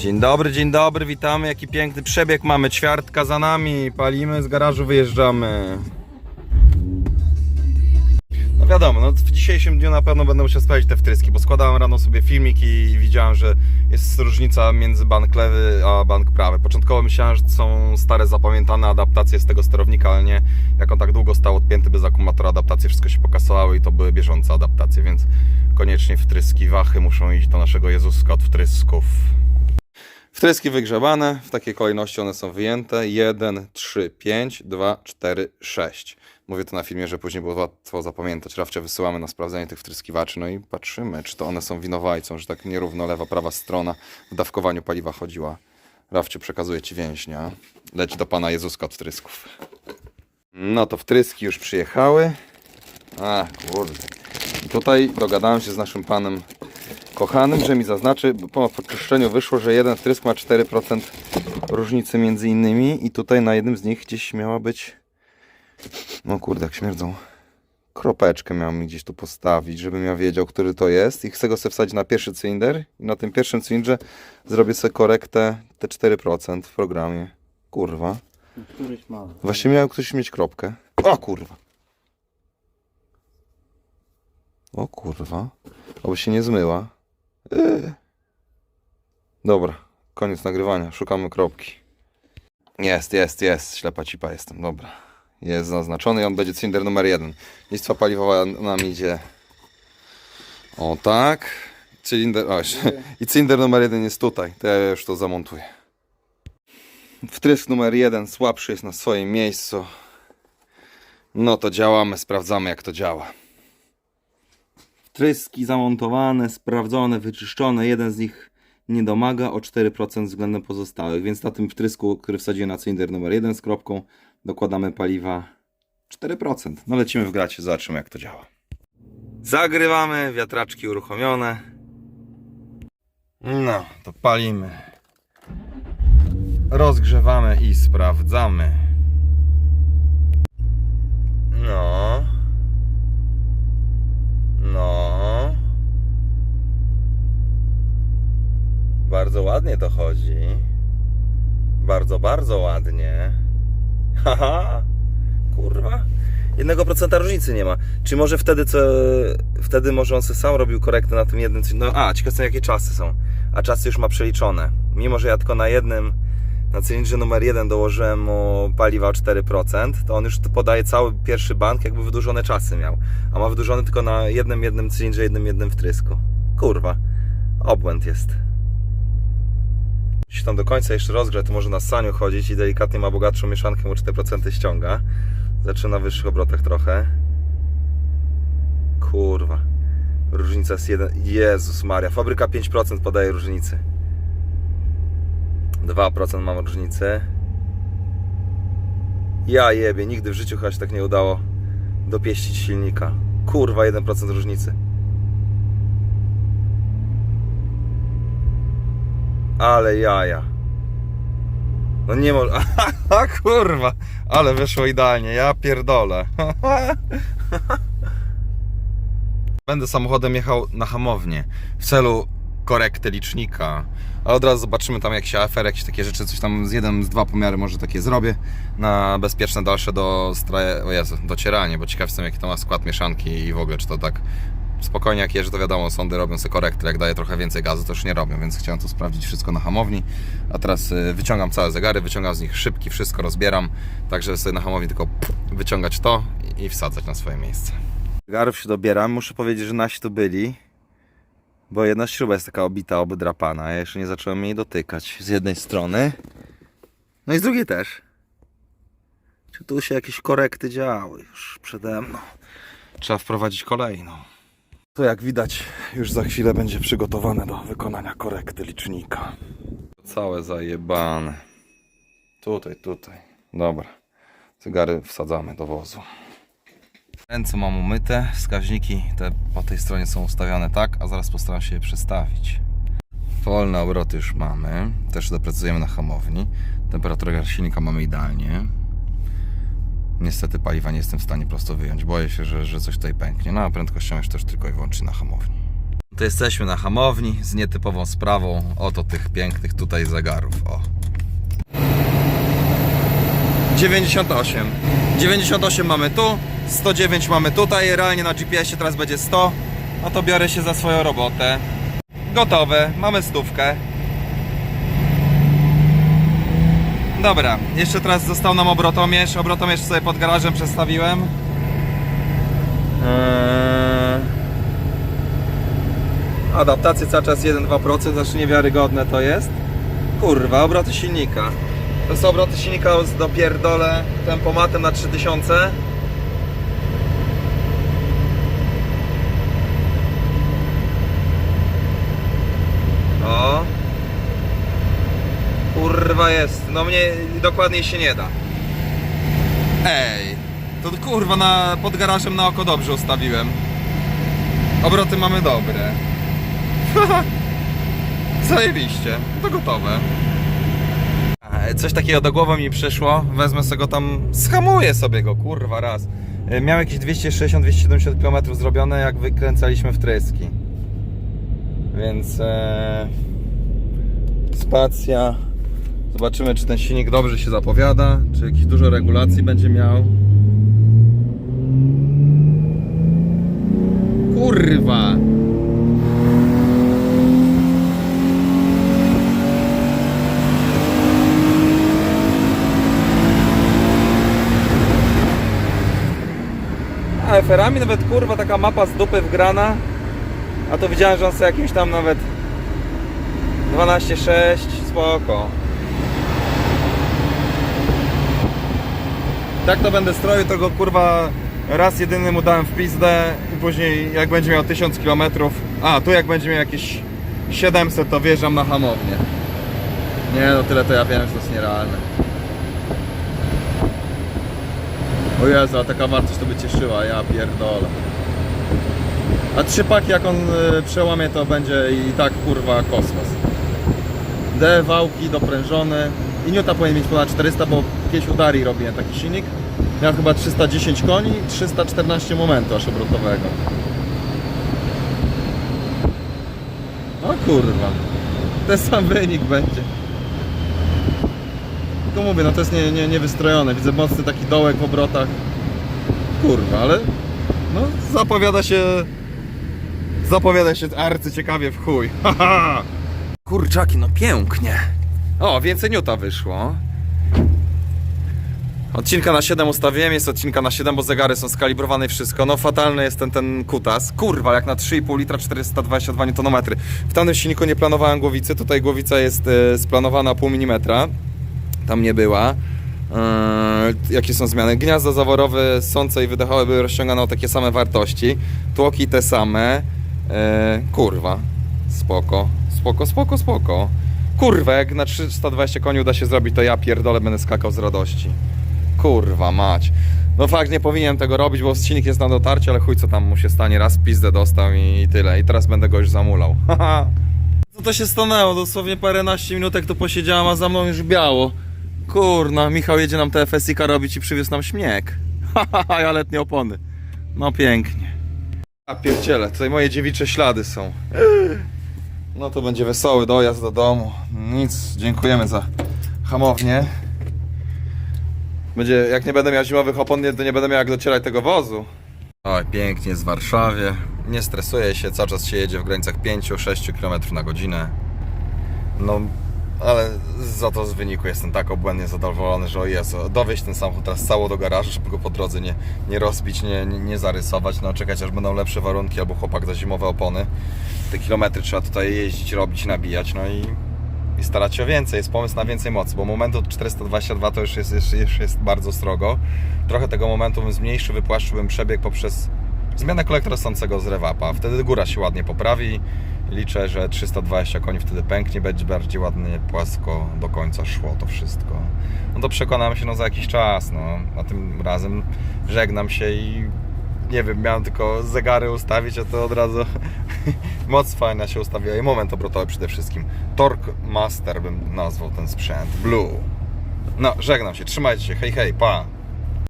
Dzień dobry, dzień dobry, witamy. Jaki piękny przebieg mamy. Ćwiartka za nami. Palimy, z garażu wyjeżdżamy. No wiadomo, no w dzisiejszym dniu na pewno będę musiał sprawdzić te wtryski, bo składałem rano sobie filmik i widziałem, że jest różnica między bank lewy a bank prawy. Początkowo myślałem, że są stare, zapamiętane adaptacje z tego sterownika, ale nie. Jak on tak długo stał odpięty bez akumulatora, adaptacje wszystko się pokasało i to były bieżące adaptacje, więc koniecznie wtryski, wachy muszą iść do naszego Jezuska od wtrysków. Wtryski wygrzebane, w takiej kolejności one są wyjęte. 1, 3, 5, 2, 4, 6. Mówię to na filmie, że później było łatwo zapamiętać. Rafcie wysyłamy na sprawdzenie tych wtryskiwaczy, no i patrzymy, czy to one są winowajcą, że tak nierówno lewa, prawa strona w dawkowaniu paliwa chodziła. Rafcie przekazuje Ci więźnia. Leć do Pana Jezuska od wtrysków. No to wtryski już przyjechały. A, kurde. Tutaj dogadałem się z naszym Panem kochanym, że mi zaznaczy, bo po poczyszczeniu wyszło, że jeden wtrysk ma 4% różnicy między innymi i tutaj na jednym z nich gdzieś miała być no kurde, jak śmierdzą kropeczkę miał mi gdzieś tu postawić, żebym ja wiedział, który to jest i chcę go sobie wsadzić na pierwszy cylinder i na tym pierwszym cylindrze zrobię sobie korektę te 4% w programie. Kurwa. Właśnie miał ktoś mieć kropkę. O kurwa. O kurwa. Oby się nie zmyła. Yy. Dobra, koniec nagrywania. Szukamy kropki. Jest, jest, jest. Ślepa cipa jestem. Dobra. Jest zaznaczony i on będzie cylinder numer jeden. Listwa paliwowa nam idzie. O tak. Cylinder. O, I cylinder numer jeden jest tutaj. To ja już to zamontuję. Wtrysk numer jeden słabszy jest na swoim miejscu. No to działamy, sprawdzamy jak to działa. Wtryski zamontowane, sprawdzone, wyczyszczone. Jeden z nich nie domaga o 4% względem pozostałych, więc na tym wtrysku, który wsadziłem na cylinder numer 1 z kropką, dokładamy paliwa 4%. No lecimy w gracie, zobaczymy jak to działa. Zagrywamy, wiatraczki uruchomione. No, to palimy. Rozgrzewamy i sprawdzamy. No. No. Bardzo ładnie to chodzi. Bardzo, bardzo ładnie. Haha. Kurwa. Jednego procenta różnicy nie ma. Czy może wtedy co. Wtedy może on sobie sam robił korektę na tym jednym. No a, ciekawe jakie czasy są. A czasy już ma przeliczone. Mimo, że ja tylko na jednym. Na cylindrze numer jeden dołożyłem mu paliwa o 4%, to on już podaje cały pierwszy bank, jakby wydłużone czasy miał. A ma wydłużony tylko na jednym, jednym cylindrze, jednym, jednym wtrysku. Kurwa. Obłęd jest. Jeśli tam do końca jeszcze rozgrze, to może na saniu chodzić i delikatnie ma bogatszą mieszankę, mu 4% ściąga. Zaczyna na wyższych obrotach trochę. Kurwa. Różnica jest jeden. Jezus Maria. Fabryka 5% podaje różnicy. 2% mam różnicy. Ja jebie, nigdy w życiu chyba się tak nie udało dopieścić silnika. Kurwa, 1% różnicy. Ale jaja. No nie może. Kurwa, ale wyszło idealnie. Ja pierdolę. Będę samochodem jechał na hamownię w celu korekty licznika. Ale od razu zobaczymy tam jak się afer, jakieś takie rzeczy, coś tam z jeden, z dwa pomiary może takie zrobię na bezpieczne dalsze do o Jezu, docieranie, bo ciekaw jestem jaki to ma skład mieszanki i w ogóle czy to tak spokojnie jak jeżdżę, to wiadomo, sądy robią sobie korekty, jak daje trochę więcej gazu, to już nie robią, więc chciałem to sprawdzić wszystko na hamowni, a teraz y, wyciągam całe zegary, wyciągam z nich szybki, wszystko rozbieram, także sobie na hamowni tylko wyciągać to i wsadzać na swoje miejsce. Zegarów się dobieram, muszę powiedzieć, że nasi tu byli, bo jedna śruba jest taka obita, obydrapana, ja jeszcze nie zacząłem jej dotykać z jednej strony, no i z drugiej też. Czy tu się jakieś korekty działy już przede mną? Trzeba wprowadzić kolejną. To jak widać, już za chwilę będzie przygotowane do wykonania korekty licznika. Całe zajebane. Tutaj, tutaj. Dobra. Cygary wsadzamy do wozu. Ręce mam umyte, wskaźniki te po tej stronie są ustawione tak, a zaraz postaram się je przestawić. Wolne obroty już mamy, też doprecyzujemy na hamowni. Temperaturę silnika mamy idealnie. Niestety paliwa nie jestem w stanie prosto wyjąć. Boję się, że, że coś tutaj pęknie. No a prędkością już też tylko i wyłącznie na hamowni. To jesteśmy na hamowni z nietypową sprawą. Oto tych pięknych tutaj zegarów. O. 98. 98 mamy tu, 109 mamy tutaj, realnie na GPS-ie teraz będzie 100. No to biorę się za swoją robotę. Gotowe, mamy stówkę. Dobra, jeszcze teraz został nam obrotomierz. Obrotomierz sobie pod garażem przestawiłem. Eee... Adaptacje cały czas 1-2%, znaczy niewiarygodne to jest. Kurwa, obroty silnika. To są obroty silnika z dopierdolę tempomatem na 3000. O. Kurwa jest. No mnie dokładniej się nie da. Ej. To kurwa na, pod garażem na oko dobrze ustawiłem. Obroty mamy dobre. Zajebiście. To gotowe. Coś takiego do głowy mi przyszło. Wezmę sobie go tam, schamuję sobie go, kurwa, raz. E, Miał jakieś 260-270 km zrobione, jak wykręcaliśmy wtryski. Więc e, spacja. Zobaczymy, czy ten silnik dobrze się zapowiada, czy jakieś dużo regulacji będzie miał. Kurwa! A eferami nawet kurwa taka mapa z dupy wgrana. A to widziałem, że on sobie jakimś tam nawet 12.6 spoko. Tak to będę stroił, to go kurwa raz jedyny mu dałem w pizdę i później jak będzie miał 1000 km, a tu jak będzie miał jakieś 700 to wjeżdżam na hamownię. Nie no tyle to ja wiem, że to jest nierealne. O Jezu, a taka wartość to by cieszyła, ja pierdolę. A trzy paki jak on y, przełamie to będzie i tak kurwa kosmos. D, wałki, doprężony. I Niuta powinien mieć ponad 400, bo kiedyś u Darii robiłem taki silnik. Miał chyba 310 koni i 314 momentu aż obrotowego. O kurwa. Ten sam wynik będzie. Tylko mówię, no to jest nie, nie, niewystrojone. Widzę mocny taki dołek w obrotach. Kurwa, ale no zapowiada się zapowiada się arcy ciekawie w chuj. Kurczaki, no pięknie. O, więcej niuta wyszło. Odcinka na 7 ustawiłem, jest odcinka na 7, bo zegary są skalibrowane i wszystko. No fatalny jest ten, ten kutas. Kurwa, jak na 3,5 litra 422 Nm. W tamtym silniku nie planowałem głowicy, tutaj głowica jest e, splanowana pół milimetra. Tam nie była. Eee, jakie są zmiany? Gniazda zaworowe, sące i wydechowe były rozciągane o takie same wartości. Tłoki te same. Eee, kurwa. Spoko. Spoko, spoko, spoko. Kurwa, jak na 320 koni uda się zrobić, to ja pierdolę będę skakał z radości. Kurwa mać. No fakt, nie powinienem tego robić, bo silnik jest na dotarcie, ale chuj co tam mu się stanie. Raz pizdę dostał i tyle. I teraz będę go już zamulał. Co to się stanęło? Dosłownie paręnaście minutek tu posiedziałam, a za mną już biało. Kurna, Michał jedzie nam TFSI-ka robić i przywiózł nam śnieg. Haha, ja letnie opony. No pięknie. A pierdziele, tutaj moje dziewicze ślady są. No to będzie wesoły dojazd do domu. Nic, dziękujemy za hamownię. Będzie, jak nie będę miał zimowych opon, to nie będę miał jak docierać tego wozu. Oj, pięknie w Warszawie. Nie stresuję się, cały czas się jedzie w granicach 5-6 km na godzinę. No, ale za to z wyniku jestem tak obłędnie zadowolony, że o Jezu, dowieźć ten samochód teraz cało do garażu, żeby go po drodze nie, nie rozbić, nie, nie, nie zarysować, no czekać aż będą lepsze warunki albo chłopak za zimowe opony. Te kilometry trzeba tutaj jeździć, robić, nabijać, no i, i starać się o więcej. Jest pomysł na więcej mocy, bo momentu 422 to już jest, już, już jest bardzo strogo. Trochę tego momentu bym zmniejszył, wypłaszczyłbym przebieg poprzez zmianę kolektora stącego z rewapa. Wtedy góra się ładnie poprawi. Liczę, że 320 koni wtedy pęknie, będzie bardziej ładnie, płasko do końca szło to wszystko. No to przekonamy się no za jakiś czas, no. A tym razem żegnam się i nie wiem, miałem tylko zegary ustawić, a to od razu moc fajna się ustawiła i moment obrotowy przede wszystkim. Torque Master bym nazwał ten sprzęt. Blue. No, żegnam się, trzymajcie się, hej hej, pa!